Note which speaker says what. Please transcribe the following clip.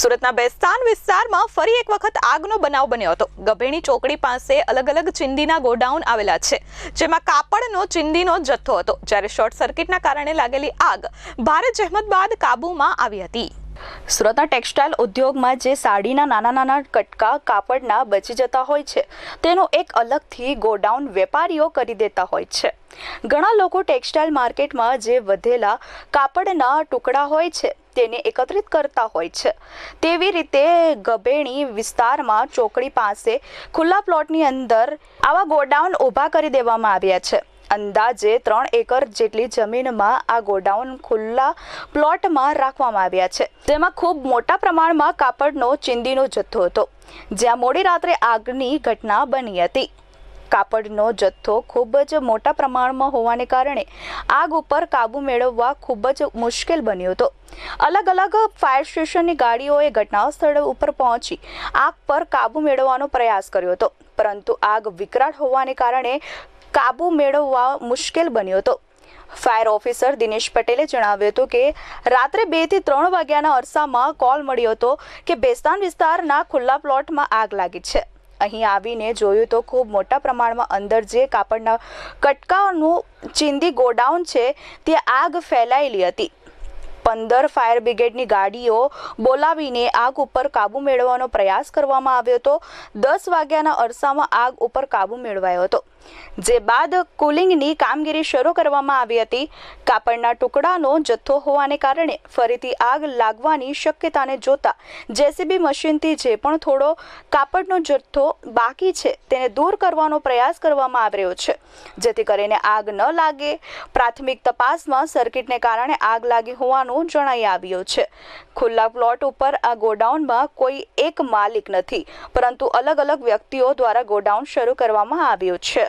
Speaker 1: સુરતના બેસ્તાન વિસ્તારમાં ફરી એક વખત આગનો બનાવ બન્યો હતો. ગભેણી ચોકડી પાસે અલગ અલગ ચિંદીના ગોડાઉન આવેલા છે, જેમાં કાપડનો ચિંદીનો જથ્થો હતો. જ્યારે શોર્ટ સર્કિટના કારણે લાગેલી આગ ભારે જહેમત બાદ કાબૂમાં આવી હતી. સુરતના ટેક્સટાઇલ ઉદ્યોગમાં જે સાડીના નાના નાના કટકા કાપડના બચી જતા હોય છે, તેનો એક અલગથી ગોડાઉન વેપારીઓ કરી દેતા હોય છે. ઘણા લોકો ટેક્સટાઇલ માર્કેટમાં જે વધેલા કાપડના ટુકડા હોય છે તેને એકત્રિત કરતા હોય છે. તેવી રીતે ગબેણી વિસ્તારમાં ચોકડી પાસે ખુલ્લા પ્લોટની અંદર આવા ગોડાઉન ઊભા કરી દેવામાં આવ્યા છે. અંદાજે ત્રણ એકર જેટલી જમીનમાં આ ગોડાઉન ખુલ્લા પ્લોટમાં રાખવામાં આવ્યા છે. તેમાં ખૂબ મોટા પ્રમાણમાં કાપડનો, ચિંદીનો જથ્થો હતો, જ્યાં મોડી રાત્રે આગની ઘટના બની હતી. કાપડનો જથ્થો ખૂબ જ મોટા પ્રમાણમાં હોવાને કારણે આગ ઉપર કાબુ મેળવવા ખૂબ જ મુશ્કેલ બન્યો હતો. અલગ અલગ ફાયર સ્ટેશનની ગાડીઓએ ઘટના સ્થળ ઉપર પહોંચી આગ પર કાબુ મેળવવાનો પ્રયાસ કર્યો હતો. પરંતુ આગ વિકરાળ હોવાને કારણે કાબુ મેળવવા મુશ્કેલ બન્યો હતો. ફાયર ઓફિસર દિનેશ પટેલે જણાવ્યું હતું કે, રાત્રે બેથી ત્રણ વાગ્યાના અરસામાં કોલ મળ્યો હતો કે, બેસ્તાન વિસ્તારના ખુલ્લા પ્લોટમાં આગ લાગી છે. અહીં આવીને જોયું તો ખૂબ મોટા પ્રમાણમાં અંદર જે કાપડના કટકાઓનું ચિંદી ગોડાઉન છે તે આગ ફેલાયેલી હતી. પંદર ફાયર બ્રિગેડની ગાડીઓ બોલાવીને આગ ઉપર કાબુ મેળવવાનો પ્રયાસ કરવામાં આવ્યો હતો. દસ વાગ્યાના અરસામાં આગ ઉપર કાબુ મેળવાયો હતો. જે બાદ કુલિંગની કામગીરી શરૂ કરવામાં આવી હતી. કાપડના ટુકડાનો જથ્થો હોવાને કારણે ફરીથી આગ લાગવાની શક્યતાને જોતા જેસીબી મશીનથી જે પણ થોડો કાપડનો જથ્થો બાકી છે તેને દૂર કરવાનો પ્રયાસ કરવામાં આવી રહ્યો છે. જેથી કરીને આગ ન લાગે. પ્રાથમિક તપાસમાં સર્કિટને કારણે આગ લાગી હોવાનું જણાઈ આવ્યું છે. ખુલ્લા પ્લોટ ઉપર આ ગોડાઉનમાં કોઈ એક માલિક નથી, પરંતુ અલગ અલગ વ્યક્તિઓ દ્વારા ગોડાઉન શરૂ કરવામાં આવ્યું છે.